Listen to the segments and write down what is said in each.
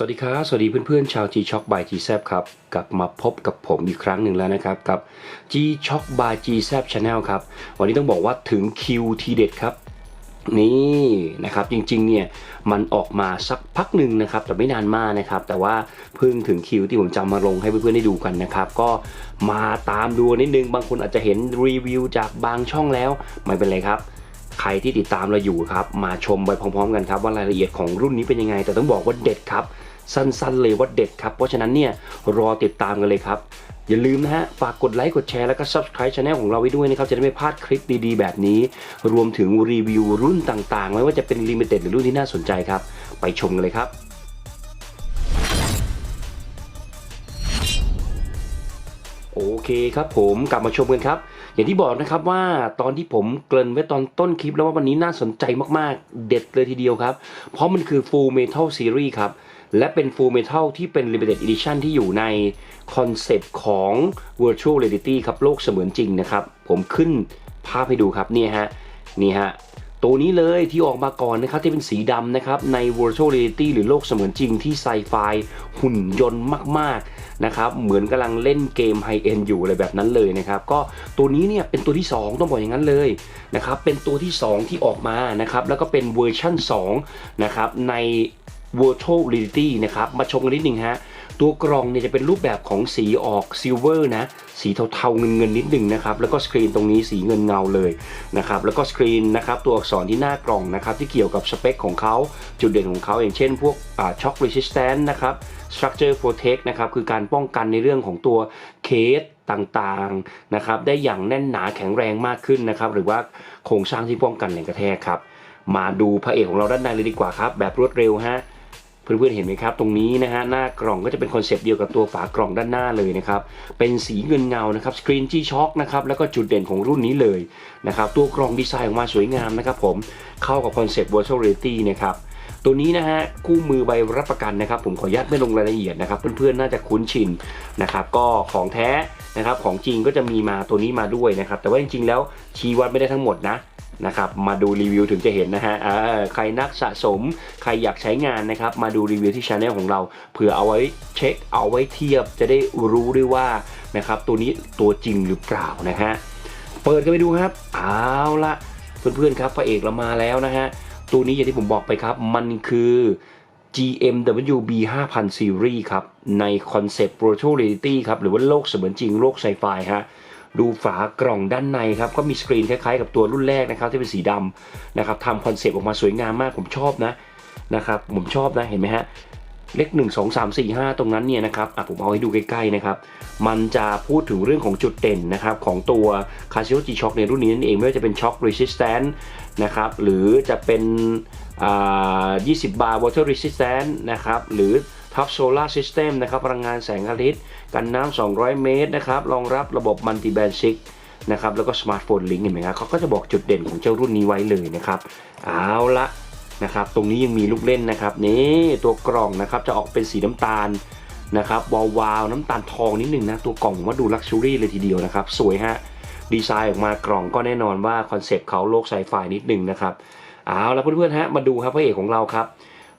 สวัสดีครับ สวัสดีเพื่อนๆ ชาว G Shock by G z ครับ กลับมาพบกับผมอีกครั้งหนึ่งแล้วนะครับ กับ G Shock by G z Channel ครับ วันนี้ต้องบอกว่าถึงคิวทีเด็ดครับ นี่นะครับ จริงๆ เนี่ย มันออกมาสักพักหนึ่งนะครับ แต่ไม่นานมากนะครับ แต่ว่าเพิ่งถึงคิวที่ผมจำมาลงให้เพื่อนๆ ได้ดูกันนะครับ ก็มาตามดูนิดนึง บางคนอาจจะเห็นรีวิวจากบางช่องแล้ว ไม่เป็นไรครับใครที่ติดตามเราอยู่ครับ มาชมไปพร้อมๆกันครับว่ารายละเอียดของรุ่นนี้เป็นยังไง แต่ต้องบอกว่าเด็ดครับ สั้นๆเลยว่าเด็ดครับ เพราะฉะนั้นเนี่ยรอติดตามกันเลยครับ อย่าลืมนะฮะ ฝากกดไลค์กดแชร์แล้วก็ subscribe channel ของเราไว้ด้วยนะครับ จะได้ไม่พลาดคลิปดีๆ แบบนี้ รวมถึงรีวิวรุ่นต่างๆ ไม่ว่าจะเป็น limited หรือรุ่นที่น่าสนใจครับ ไปชมกันเลยครับโอเคครับผมกลับมาชมกันครับ อย่างที่บอกนะครับว่าตอนที่ผมเกริ่นไว้ตอนต้นคลิปแล้วว่าวันนี้น่าสนใจมากๆ เด็ดเลยทีเดียวครับ เพราะมันคือ Full Metal Series ครับ และเป็น Full Metal ที่เป็น Limited Edition ที่อยู่ในคอนเซปต์ของ Virtual Reality ครับโลกเสมือนจริงนะครับ ผมขึ้นภาพให้ดูครับนี่ฮะนี่ฮะตัวนี้เลยที่ออกมาก่อนนะครับที่เป็นสีดำนะครับใน virtual reality หรือโลกเสมือนจริงที่ไซไฟหุ่นยนต์มากๆนะครับเหมือนกำลังเล่นเกมไฮเอ็นอยู่อะไรแบบนั้นเลยนะครับก็ตัวนี้เนี่ยเป็นตัวที่ 2 ต้องบอกอย่างนั้นเลยนะครับเป็นตัวที่ 2 ที่ออกมานะครับแล้วก็เป็นเวอร์ชั่น2นะครับใน virtual reality นะครับมาชมกันนิดนึงฮะตัวกล่องเนี่ยจะเป็นรูปแบบของสีออกซิลเวอร์นะ สีเทาๆเงินเงินๆนิดหนึ่งนะครับ แล้วก็สกรีนตรงนี้สีเงินเงาเลยนะครับ แล้วก็สกรีนนะครับ ตัวอักษรที่หน้ากล่องนะครับ ที่เกี่ยวกับสเปคของเขาจุดเด่นของเขาอย่างเช่นพวกช็อค resistant นะครับ structure protect นะครับคือการป้องกันในเรื่องของตัวเคสต่างๆนะครับได้อย่างแน่นหนาแข็งแรงมากขึ้นนะครับหรือว่าโครงสร้างที่ป้องกันแรงกระแทกครับมาดูพระเอกของเราด้านในเลยดีกว่าครับแบบรวดเร็วฮะ เพื่อนๆเห็นไหมครับ ตรงนี้นะฮะหน้ากล่องก็จะเป็นคอนเซปต์เดียวกับตัวฝากล่องด้านหน้าเลยนะครับเป็นสีเงินเงานะครับสกรีนจี้ช็อคนะครับแล้วก็จุดเด่นของรุ่นนี้เลยนะครับตัวกล่องดีไซน์ออกมาสวยงามนะครับผมเข้ากับคอนเซปต์ virtual reality นะครับตัวนี้นะฮะคู่มือใบรับประกันนะครับ ผมขออนุญาตไม่ลงรายละเอียดนะครับ เพื่อนๆน่าจะคุ้นชินนะครับก็ของแท้นะครับของจริงก็จะมีมาตัวนี้มาด้วยนะครับแต่ว่าจริงๆแล้วชี้วัดไม่ได้ทั้งหมดนะ นะครับมาดูรีวิวถึงจะเห็นนะฮะใครนักสะสม ใครอยากใช้งานนะครับ มาดูรีวิวที่ช anel ของเราเผื่อเอาไว้เช็คเอาไว้เทียบจะได้รู้ด้วยว่านะครับตัวนี้ตัวจริงหรือเปล่านะฮะเปิดกันไปดูครับเอาละเพื่อนๆครับพระเอกเรามาแล้วนะฮะตัวนี้อย่างที่ผมบอกไปครับ มันคือ GMW B 5000 Series ครับ ในคอนเซปต์ Virtual Reality ครับ หรือว่าโลกเสมือนจริงโลกไซไฟฮะ ดูฝากล่องด้านในครับก็มีสกรีนคล้ายๆกับตัวรุ่นแรกนะครับที่เป็นสีดำนะครับทำคอนเซปต์ออกมาสวยงามมากผมชอบนะนะครับผมชอบนะเห็นไหมฮะเลข1 2 3 4 5ตรงนั้นเนี่ยนะครับอะผมเอาให้ดูใกล้ๆนะครับ มันจะพูดถึงเรื่องของจุดเด่นนะครับของตัว c a s i o G Shock ในรุ่นนี้นั่นเอง ไม่ว่าจะเป็น Shock Resistant นะครับหรือจะเป็นอ่า20 บาร์ Water Resistant นะครับหรือ Top Solar System นะครับพลังงานแสงอาทิตย์ กันน้ำ 200 เมตรนะครับรองรับระบบ Multi Band 6นะครับแล้วก็สมาร์ทโฟนลิงก์เห็นไหมครับเขาก็จะบอกจุดเด่นของเจ้ารุ่นนี้ไว้เลยนะครับเอาละนะครับตรงนี้ยังมีลูกเล่นนะครับนี่ตัวกล่องนะครับจะออกเป็นสีน้ำตาลนะครับวาวาวๆน้ำตาลทองนิดหนึ่งนะตัวกล่องผมว่าดูลักชัวรี่เลยทีเดียวนะครับ สวยฮะดีไซน์ออกมากล่องก็แน่นอนว่าคอนเซปต์เขาโลกไซไฟนิดหนึ่งนะครับเอาละเพื่อนๆฮะมาดูครับพระเอกของเราครับ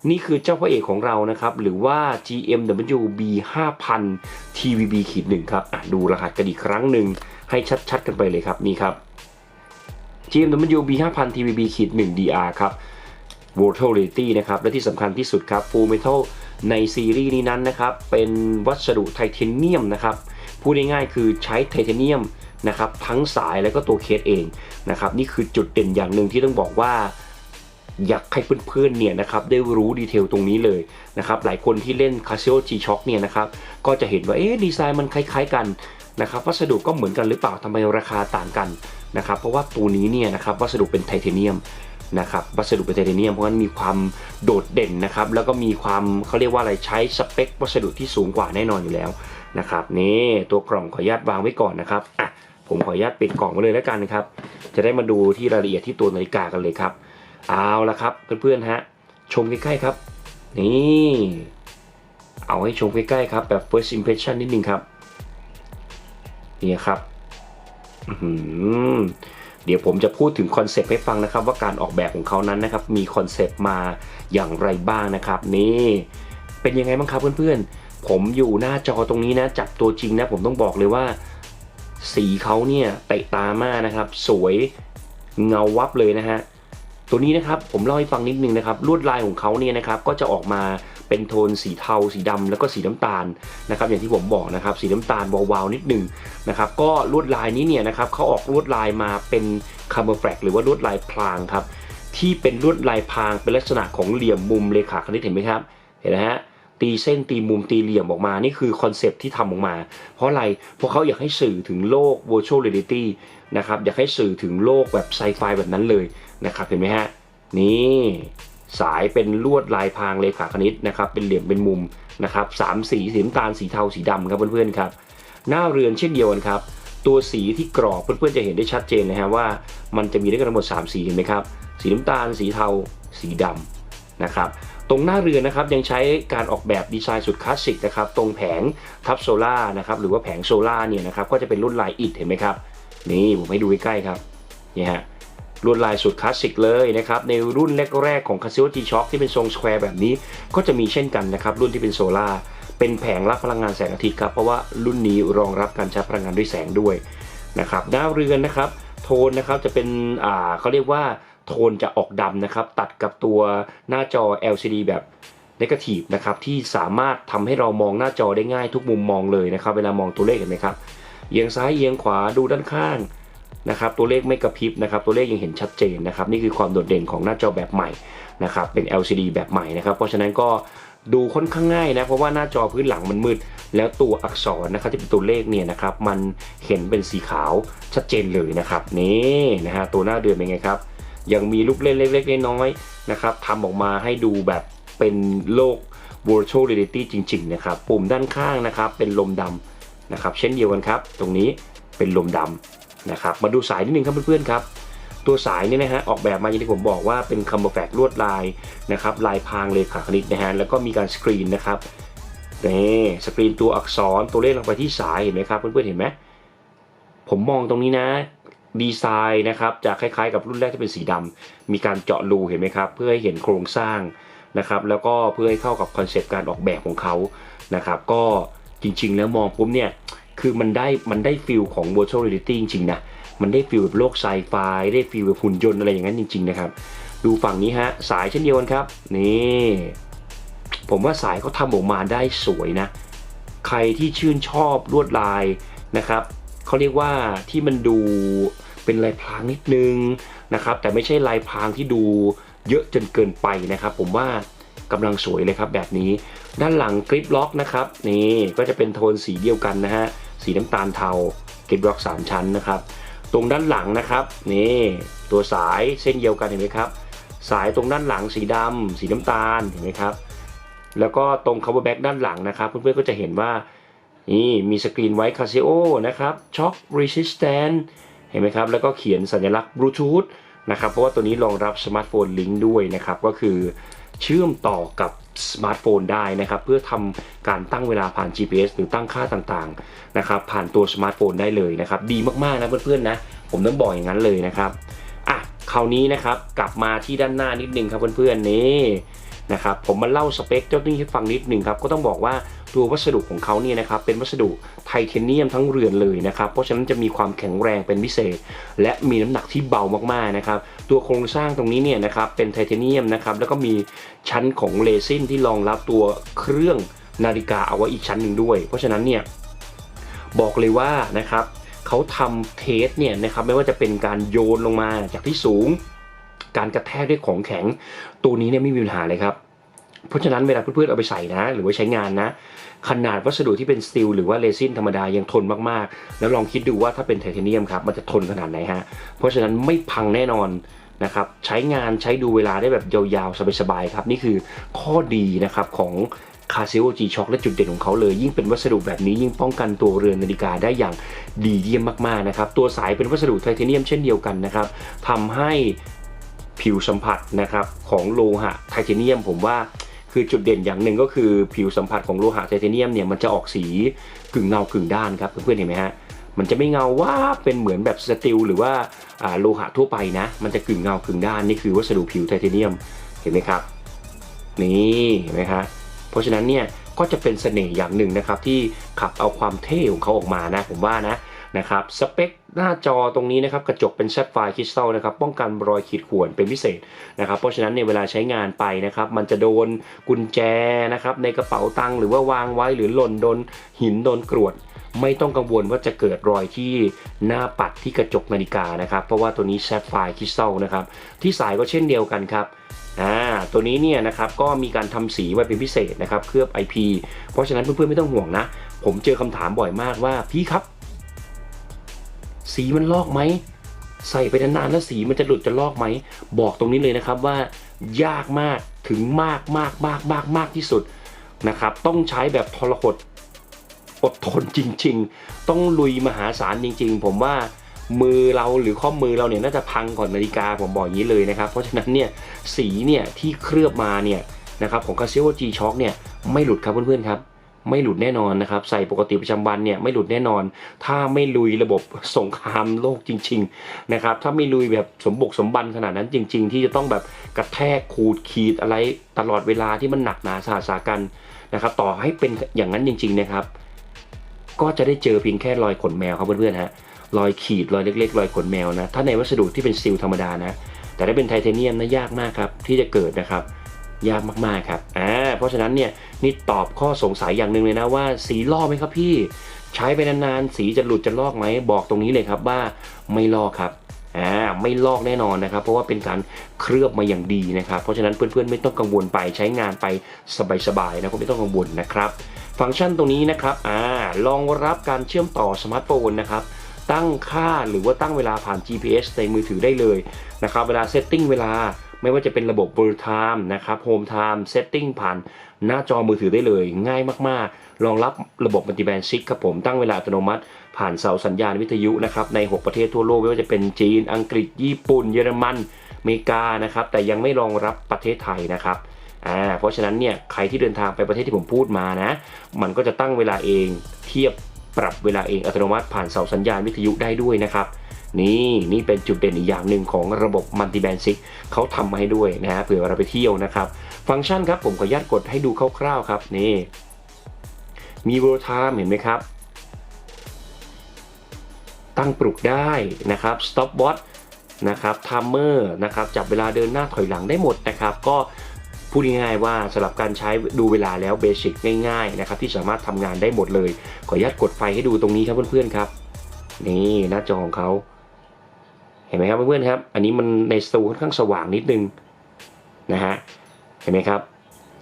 นี่คือเจ้าพระเอกของเรานะครับ หรือว่า GMW B 5000 TVB ขีดหนึ่งครับดูรหัสกันอีกครั้งหนึ่งให้ชัดๆ กันไปเลยครับนี่ครับ GMW B 5000 TVB ขีด1 DR ครับ Virtual Reality นะครับ และที่สำคัญที่สุดครับ Full Metal ในซีรีส์นี้นั้นนะครับ เป็นวัสดุไทเทเนียมนะครับ พูดง่ายๆคือใช้ไทเทเนียมนะครับ ทั้งสายและก็ตัวเคสเองนะครับ นี่คือจุดเด่นอย่างหนึ่งที่ต้องบอกว่า อยากให้เพื่อนๆเนี่ยนะครับได้รู้ดีเทลตรงนี้เลยนะครับหลายคนที่เล่น Casio G Shock เนี่ยนะครับก็จะเห็นว่าเอ๊ะดีไซน์มันคล้าย ๆ กันนะครับวัสดุก็เหมือนกันหรือเปล่าทำไมราคาต่างกันนะครับเพราะว่าตัวนี้เนี่ยนะครับวัสดุเป็นไทเทเนียมนะครับวัสดุเป็นไทเทเนียมเพราะฉะนั้นมีความโดดเด่นนะครับแล้วก็มีความเขาเรียกว่าอะไรใช้สเปควัสดุที่สูงกว่าแน่นอนอยู่แล้วนะครับนี่ตัวกล่องขออนุญาตวางไว้ก่อนนะครับอะผมขออนุญาตปิดกล่องไว้เลยแล้วกันนะครับจะได้มาดูที่รายละเอียดที่ตัวนาฬิกากันเลยครับ เอาละครับเพื่อนๆฮะชมใกล้ๆครับ นี่เอาให้ชมใกล้ๆครับแบบ first impression นิดนึงครับนี่ครับเดี๋ยวผมจะพูดถึงคอนเซปต์ให้ฟังนะครับ ว่าการออกแบบของเขานั้นนะครับ มีคอนเซปต์มาอย่างไรบ้างนะครับ นี่เป็นยังไงบ้างครับเพื่อนๆ ผมอยู่หน้าจอตรงนี้นะ จับตัวจริงนะ ผมต้องบอกเลยว่า สีเขาเนี่ยเตะตามากนะครับ สวยเงาวับเลยนะฮะ ตัวนี้นะครับผมเล่าให้ฟังนิดนึงนะครับลวดลายของเขาเนี่ยนะครับก็จะออกมาเป็นโทนสีเทา สีดำแล้วก็สีน้ำตาลนะครับอย่างที่ผมบอกนะครับสีน้ำตาลวาวๆนิดหนึ่งนะครับก็ลวดลายนี้เนี่ยนะครับเขาออกลวดลายมาเป็นคาร์บอนแฟกหรือว่าลวดลายพรางครับที่เป็นลวดลายพรางเป็นลักษณะของเหลี่ยมมุมเลขาคณิตเห็นไหมครับเห็นไหมฮะตีเส้นตีมุมตีเหลี่ยมออกมา นี่คือคอนเซปที่ทำออกมา เพราะอะไร เพราะเขาอยากให้สื่อถึงโลก virtual reality นะครับ อยากให้สื่อถึงโลกแบบไซไฟแบบนั้นเลย นะครับเห็นไหมฮะนี่สายเป็นลวดลายพรางเลขาคณิตนะครับเป็นเหลี่ยมเป็นมุมนะครับสามสีสีน้ำตาลสีเทาสีดำครับเพื่อนๆครับหน้าเรือนเช่นเดียวกันครับตัวสีที่กรอบเพื่อนๆจะเห็นได้ชัดเจนนะฮะว่ามันจะมีด้วยกันทั้งหมด 3 สีเห็นไหมครับสีน้ำตาลสีเทาสีดำนะครับตรงหน้าเรือนนะครับยังใช้การออกแบบดีไซน์สุดคลาสสิกนะครับตรงแผงทับโซล่านะครับหรือว่าแผงโซล่าเนี่ยนะครับก็จะเป็นรุ่นลายอิฐเห็นไหมครับนี่ผมให้ดูใกล้ๆครับนี่ฮะ ลวดลายสุดคลาสสิกเลยนะครับ ในรุ่นแรกๆของ Casio G-Shock ที่เป็นทรงสแควร์แบบนี้ ก็จะมีเช่นกันนะครับ รุ่นที่เป็นโซลา่าเป็นแผงรับพลังงานแสงอาทิตย์ครับ เพราะว่ารุ่นนี้รองรับการใช้พลังงานด้วยแสงด้วยนะครับหน้าเรือนนะครับโทนนะครับจะเป็นอ่าเขาเรียกว่าโทนจะออกดำนะครับ ตัดกับตัวหน้าจอ LCD แบบนกาทีฟนะครับที่สามารถทำให้เรามองหน้าจอได้ง่ายทุกมุมมองเลยนะครับ เวลามองตัวเลขเห็นไหมครับเอียงซ้ายเอียงขวาดูด้านข้าง นะครับตัวเลขไม่กระพริบนะครับตัวเลขยังเห็นชัดเจนนะครับนี่คือความโดดเด่นของหน้าจอแบบใหม่นะครับเป็น LCD แบบใหม่นะครับเพราะฉะนั้นก็ดูค่อนข้างง่ายนะเพราะว่าหน้าจอพื้นหลังมันมืด แล้วตัวอักษรนะครับที่เป็นตัวเลขเนี่ยนะครับมันเห็นเป็นสีขาวชัดเจนเลยนะครับนี่นะฮะตัวหน้าเดือนเป็นไงครับ ยังมีลูกเล่นเล็กๆน้อยๆนะครับทำออกมาให้ดูแบบเป็นโลก virtual reality จริงๆนะครับปุ่มด้านข้างนะครับเป็นลมดำนะครับเช่นเดียวกันครับ ตรงนี้เป็นลมดำ นะครับมาดูสายนิดนึงครับเพื่อนๆครับ ตัวสายเนี่ยนะฮะออกแบบมาอย่างที่ผมบอกว่าเป็นคัมเบอร์แฟกลวดลายนะครับลายพรางเลขาคณิตนะฮะแล้วก็มีการสกรีนนะครับนี่สกรีนตัวอักษรตัวเลขลงไปที่สายเห็นไหมครับเพื่อนๆเห็นไหมผมมองตรงนี้นะดีไซน์นะครับจะคล้ายๆ กับรุ่นแรกที่เป็นสีดำมีการเจาะรูเห็นไหมครับ เพื่อให้เห็นโครงสร้างนะครับแล้วก็เพื่อให้เข้ากับคอนเซปต์การออกแบบของเขานะครับก็จริงๆ แล้วมองปุ๊บเนี่ย คือมันได้มันได้ฟิลของ virtual reality จริงๆนะมันได้ฟิลแบบโลกไซไฟได้ฟิลแบบหุ่นยนต์อะไรอย่างนั้นจริง ๆ นะครับ ดูฝั่งนี้ฮะสายเช่นเดียวกันครับ นี่ ผมว่าสายเขาทำออกมาได้สวยนะ ใครที่ชื่นชอบลวดลายนะครับเขาเรียกว่าที่มันดูเป็นลายพรางนิดนึงนะครับ แต่ไม่ใช่ลายพรางที่ดูเยอะจนเกินไปนะครับ ผมว่ากำลังสวยเลยครับแบบนี้ ด้านหลังกริปล็อกนะครับ นี่ก็จะเป็นโทนสีเดียวกันนะฮะ สีน้ำตาลเทาเกริปล็อก3 ชั้นนะครับ ตรงด้านหลังนะครับนี่ตัวสายเส้นเดียวกันเห็นไหมครับ สายตรงด้านหลังสีดำสีน้ำตาลเห็นไหมครับ แล้วก็ตรง cover back ด้านหลังนะครับ เพื่อนๆก็จะเห็นว่านี่มีสกรีนไว้ Casio นะครับ Shock Resistant เห็นไหมครับ แล้วก็เขียนสัญลักษณ์ Bluetooth นะครับ เพราะว่าตัวนี้รองรับสมาร์ทโฟนลิงก์ด้วยนะครับ ก็คือ เชื่อมต่อกับสมาร์ทโฟนได้นะครับเพื่อทำการตั้งเวลาผ่าน GPS หรือตั้งค่าต่างๆนะครับผ่านตัวสมาร์ทโฟนได้เลยนะครับดีมากๆนะเพื่อนๆนะผมต้องบอกอย่างนั้นเลยนะครับอะคราวนี้นะครับกลับมาที่ด้านหน้านิดนึงครับเพื่อนๆนี่นะครับผมมาเล่าสเปคเจ้าตัวนี้ให้ฟังนิดนึงครับก็ต้องบอกว่า ตัววัสดุของเขาเนี่ยนะครับเป็นวัสดุไทเทเนียมทั้งเรือนเลยนะครับเพราะฉะนั้นจะมีความแข็งแรงเป็นพิเศษ และมีน้ำหนักที่เบามากๆนะครับตัวโครงสร้างตรงนี้เนี่ยนะครับเป็นไทเทเนียมนะครับแล้วก็มีชั้นของเรซินที่รองรับตัวเครื่องนาฬิกาเอาไว้อีกชั้นหนึ่งด้วย เพราะฉะนั้นเนี่ยบอกเลยว่านะครับเขาทำเทสเนี่ยนะครับไม่ว่าจะเป็นการโยนลงมาจากที่สูง การกระแทกด้วยของแข็ง ตัวนี้เนี่ยไม่มีปัญหาเลยครับ เพราะฉะนั้นเวลาเพื่อนๆเอาไปใส่นะ หรือว่าใช้งานนะ ขนาดวัสดุที่เป็นสตีลหรือว่าเรซินธรรมดายังทนมากๆ แล้วลองคิดดูว่าถ้าเป็นไทเทเนียมครับมันจะทนขนาดไหนฮะเพราะฉะนั้นไม่พังแน่นอนนะครับใช้งานใช้ดูเวลาได้แบบยาวๆ สบายๆครับ นี่คือข้อดีนะครับของ c a s i o G Shock และจุดเด่นของเขาเลย ยิ่งเป็นวัสดุแบบนี้ยิ่งป้องกันตัวเรือนนาฬิกาได้อย่างดีเยี่ยมมากๆนะครับตัวสายเป็นวัสดุไทเทเนียมเช่นเดียวกันนะครับทำให้ผิวสัมผัสนะครับของโลหะไทเทเนียมผมว่า คือจุดเด่นอย่างหนึ่งก็คือผิวสัมผัสของโลหะไทเทเนียมเนี่ยมันจะออกสีกึ่งเงากึ่งด้านครับเพื่อนๆเห็นไหมฮะมันจะไม่เงาว่าเป็นเหมือนแบบสตีลหรือว่าอ่าโลหะทั่วไปนะ มันจะกึ่งเงากึ่งด้านนี่คือวัสดุผิวไทเทเนียมเห็นไหมครับ นี่เห็นไหมครับเพราะฉะนั้นเนี่ยก็จะเป็นเสน่ห์อย่างหนึ่งนะครับที่ขับเอาความเท่ของเขาออกมานะผมว่านะ นะครับสเปคหน้าจอตรงนี้นะครับกระจกเป็นแซฟไฟร์คริสตัลนะครับป้องกันรอยขีดข่วนเป็นพิเศษนะครับเพราะฉะนั้นเนี่ยเวลาใช้งานไปนะครับมันจะโดนกุญแจนะครับในกระเป๋าตังค์หรือว่าวางไว้หรือหล่นโดนหินโดนกรวดไม่ต้องกังวลว่าจะเกิดรอยที่หน้าปัดที่กระจกนาฬิกานะครับ เพราะว่าตัวนี้แซฟไฟร์คริสตัลนะครับ ที่สายก็เช่นเดียวกันครับอ่าตัวนี้เนี่ยนะครับก็มีการทำสีไว้เป็นพิเศษนะครับเคลือบ IP เพราะฉะนั้นเพื่อนๆไม่ต้องห่วงนะ ผมเจอคำถามบ่อยมากว่าพี่ครับ สีมันลอกไหมใส่ไปนานๆแล้วสีมันจะหลุดจะลอกไหม บอกตรงนี้เลยนะครับว่ายากมากถึงมากมากมากมากมากที่สุดนะครับ ต้องใช้แบบทรหดอดทนจริง ๆ ต้องลุยมหาศาลจริง ๆ ผมว่ามือเราหรือข้อมือเราเนี่ยน่าจะพังก่อนนาฬิกาผมบอกอย่างนี้เลยนะครับ เพราะฉะนั้นเนี่ยสีเนี่ยที่เคลือบมาเนี่ยนะครับของ Casio G Shock เนี่ยไม่หลุดครับเพื่อนๆครับ ไม่หลุดแน่นอนนะครับ ใส่ปกติประจำวันเนี่ยไม่หลุดแน่นอน ถ้าไม่ลุยระบบสงครามโลกจริง ๆนะครับ ถ้าไม่ลุยแบบสมบุกสมบันขนาดนั้นจริง ๆ ที่จะต้องแบบกระแทกขูดขีดอะไรตลอดเวลาที่มันหนักหนาสาหัสากันนะครับ ต่อให้เป็นอย่างนั้นจริง ๆนะครับ ก็จะได้เจอเพียงแค่รอยขนแมวครับเพื่อนๆฮะรอยขีดรอยเล็กๆรอยขนแมวนะถ้าในวัสดุที่เป็นสตีลธรรมดานะ แต่ถ้าเป็นไทเทเนียมนะยากมากครับที่จะเกิดนะครับ ยากมากๆครับอ่า เพราะฉะนั้นเนี่ยนี่ตอบข้อสงสัยอย่างหนึ่งเลยนะว่าสีลอกไหมครับพี่ ใช้ไปนานๆ สีจะหลุดจะลอกไหมบอกตรงนี้เลยครับว่าไม่ลอกครับอ่าไม่ลอกแน่นอนนะครับ เพราะว่าเป็นการเคลือบมาอย่างดีนะครับ เพราะฉะนั้นเพื่อนๆไม่ต้องกังวลไปใช้งานไปสบายๆนะก็ไม่ต้องกังวลนะครับ ฟังก์ชันตรงนี้นะครับอ่ารองรับการเชื่อมต่อสมาร์ทโฟนนะครับตั้งค่าหรือว่าตั้งเวลาผ่าน GPS ในมือถือได้เลยนะครับ เวลาเซตติ้งเวลา ไม่ว่าจะเป็นระบบ World Time นะครับ Home Time Setting ผ่านหน้าจอมือถือได้เลย ง่ายมากๆ รองรับระบบมัลติแบนด์ซิกครับผมตั้งเวลาอัตโนมัติ ผ่านเสาสัญญาณวิทยุนะครับ ใน 6 ประเทศทั่วโลก ไม่ว่าจะเป็นจีน อังกฤษ ญี่ปุ่น เยอรมันอเมริกานะครับ แต่ยังไม่รองรับประเทศไทยนะครับอ่าเพราะฉะนั้นเนี่ยใครที่เดินทางไปประเทศที่ผมพูดมานะ มันก็จะตั้งเวลาเองเทียบปรับเวลาเองอัตโนมัติผ่านเสาสัญญาณวิทยุได้ด้วยนะครับ นี่นี่เป็นจุดเด่นอีกอย่างหนึ่งของระบบมัลติแบนซิกเขาทำมาให้ด้วยนะฮะเผื่อเราไปเที่ยวนะครับ ฟังก์ชันครับผมขออนุญาตกดให้ดูคร่าวๆครับนี่มี World Time เห็นไหมครับ ตั้งปลุกได้นะครับ Stop Watch นะครับ Timer นะครับจับเวลาเดินหน้าถอยหลังได้หมดนะครับ ก็พูดง่ายๆว่าสำหรับการใช้ดูเวลาแล้วเบสิกง่ายๆนะครับที่สามารถทำงานได้หมดเลย ขออนุญาตกดไฟให้ดูตรงนี้ครับเพื่อนๆครับ นี่หน้าจอของเขา เห็นไหมครับเพื่อนๆครับ อันนี้มันในสตูค่อนข้างสว่างนิดนึงนะฮะเห็นไหมครับ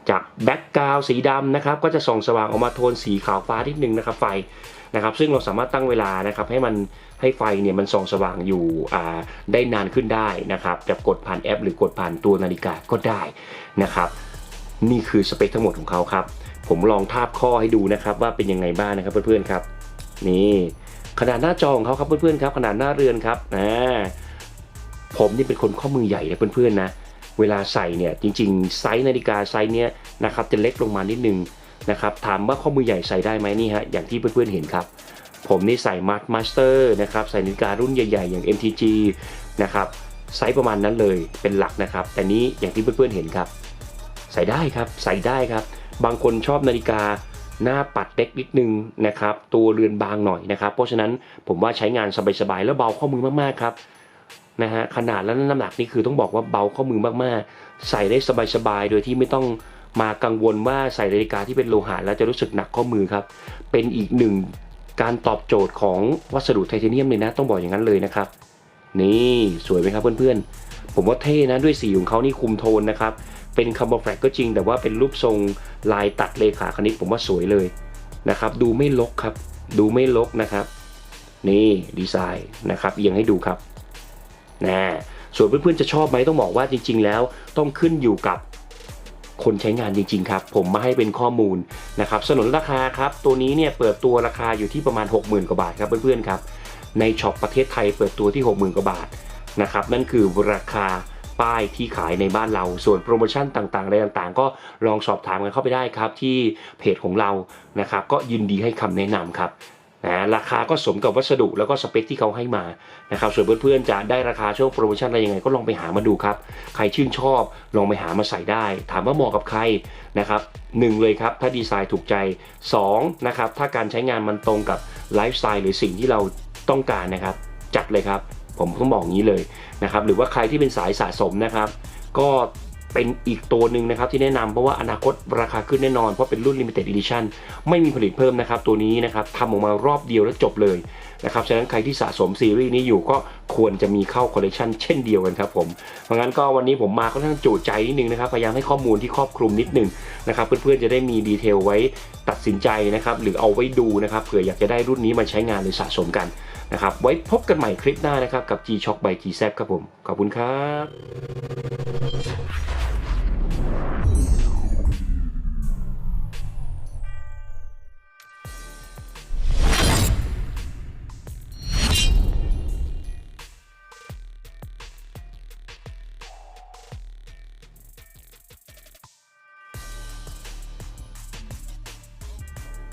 จากแบ็กกราวสีดำนะครับ ก็จะส่องสว่างออกมาโทนสีขาวฟ้านิดนึงนะครับ ไฟนะครับ ซึ่งเราสามารถตั้งเวลานะครับให้มันให้ไฟเนี่ยมันส่องสว่างอยู่ได้นานขึ้นได้นะครับจะกดผ่านแอป หรือกดผ่านตัวนาฬิกาก็ได้นะครับ นี่คือสเปคทั้งหมดของเขาครับ ผมลองทาบข้อให้ดูนะครับว่าเป็นยังไงบ้างนะครับเพื่อนๆครับ นี่ ขนาดหน้าจอของเขาครับเพื่อนๆครับขนาดหน้าเรือนครับอ่าผมนี่เป็นคนข้อมือใหญ่นะเพื่อนๆนะเวลาใส่เนี่ยจริงๆไซส์นาฬิกาไซส์เนี้ยนะครับจะเล็กลงมานิดนึงนะครับถามว่าข้อมือใหญ่ใส่ได้ไหมนี่ฮะอย่างที่เพื่อนๆเห็นครับ ผมนี่ใส่มาร์ m มาสเตอร์นะครับใส่นาฬิการุ่นใหญ่ๆ อย่าง MTG นะครับไซส์ประมาณนั้นเลยเป็นหลักนะครับ แต่นี้อย่างที่เพื่อนๆเห็นครับ ใส่ได้ครับใส่ได้ครับ บางคนชอบนาฬิกา หน้าปัดเล็กนิดนึงนะครับ ตัวเรือนบางหน่อยนะครับ เพราะฉะนั้นผมว่าใช้งานสบายๆแล้วเบาข้อมือมากๆครับนะฮะขนาดและน้ำหนักนี่คือต้องบอกว่าเบาข้อมือมากๆ ใส่ได้สบายๆโดยที่ไม่ต้องมากังวลว่าใส่นาฬิกาที่เป็นโลหะแล้วจะรู้สึกหนักข้อมือครับ เป็นอีกหนึ่งการตอบโจทย์ของวัสดุไทเทเนียมเลยนะต้องบอกอย่างนั้นเลยนะครับ นี่สวยไหมครับเพื่อนๆ ผมว่าเท่นะด้วยสีของเขานี่คุมโทนนะครับ เป็นคัมเบอร์แฟลกก็จริง แต่ว่าเป็นรูปทรงลายตัดเลขาคณิตผมว่าสวยเลยนะครับ ดูไม่ลกครับ ดูไม่ลกนะครับ นี่ดีไซน์นะครับเอียงให้ดูครับนะส่วนเพื่อนๆจะชอบไหมต้องบอกว่าจริง ๆ แล้วต้องขึ้นอยู่กับคนใช้งานจริง ๆ ครับ ผมมาให้เป็นข้อมูลนะครับสนนราคาครับ ตัวนี้เนี่ยเปิดตัวราคาอยู่ที่ประมาณ 60,000 กว่าบาทครับเพื่อนๆครับ ในช็อปประเทศไทยเปิดตัวที่ 60,000 กว่าบาทนะครับนั่นคือราคา ป้ายที่ขายในบ้านเรา ส่วนโปรโมชั่นต่างๆอะไรต่างๆ ก็ลองสอบถามกันเข้าไปได้ครับที่เพจของเรานะครับก็ยินดีให้คำแนะนำครับนะราคาก็สมกับวัสดุแล้วก็สเปคที่เขาให้มานะครับส่วนเพื่อนๆจะได้ราคาช่วงโปรโมชั่นอะไรยังไงก็ลองไปหามาดูครับ ใครชื่นชอบลองไปหามาใส่ได้ ถามว่าเหมาะกับใครนะครับหนึ่งเลยครับถ้าดีไซน์ถูกใจสองนะครับถ้าการใช้งานมันตรงกับไลฟ์สไตล์หรือสิ่งที่เราต้องการนะครับ จัดเลยครับ ผมต้องบอกงี้เลยนะครับหรือว่าใครที่เป็นสายสะสมนะครับ ก็เป็นอีกตัวหนึ่งนะครับที่แนะนำเพราะว่าอนาคตราคาขึ้นแน่นอน เพราะเป็นรุ่น Limited Edition ไม่มีผลิตเพิ่มนะครับ ตัวนี้นะครับทำออกมารอบเดียวแล้วจบเลยนะครับฉะนั้นใครที่สะสมซีรีส์นี้อยู่ก็ควรจะมีเข้าคอลเลกชันเช่นเดียวกันครับผม เพราะงั้นก็วันนี้ผมมาค่อนข้างจุใจนิดนึงนะครับ พยายามให้ข้อมูลที่ครอบคลุมนิดนึงนะครับ เพื่อนๆจะได้มีดีเทลไว้ ตัดสินใจนะครับ หรือเอาไว้ดูนะครับเผื่ออยากจะได้รุ่นนี้มาใช้งานหรือสะสมกันนะครับ ไว้พบกันใหม่คลิปหน้านะครับ กับ G-Shock by G-Z ครับผม ขอบคุณครับ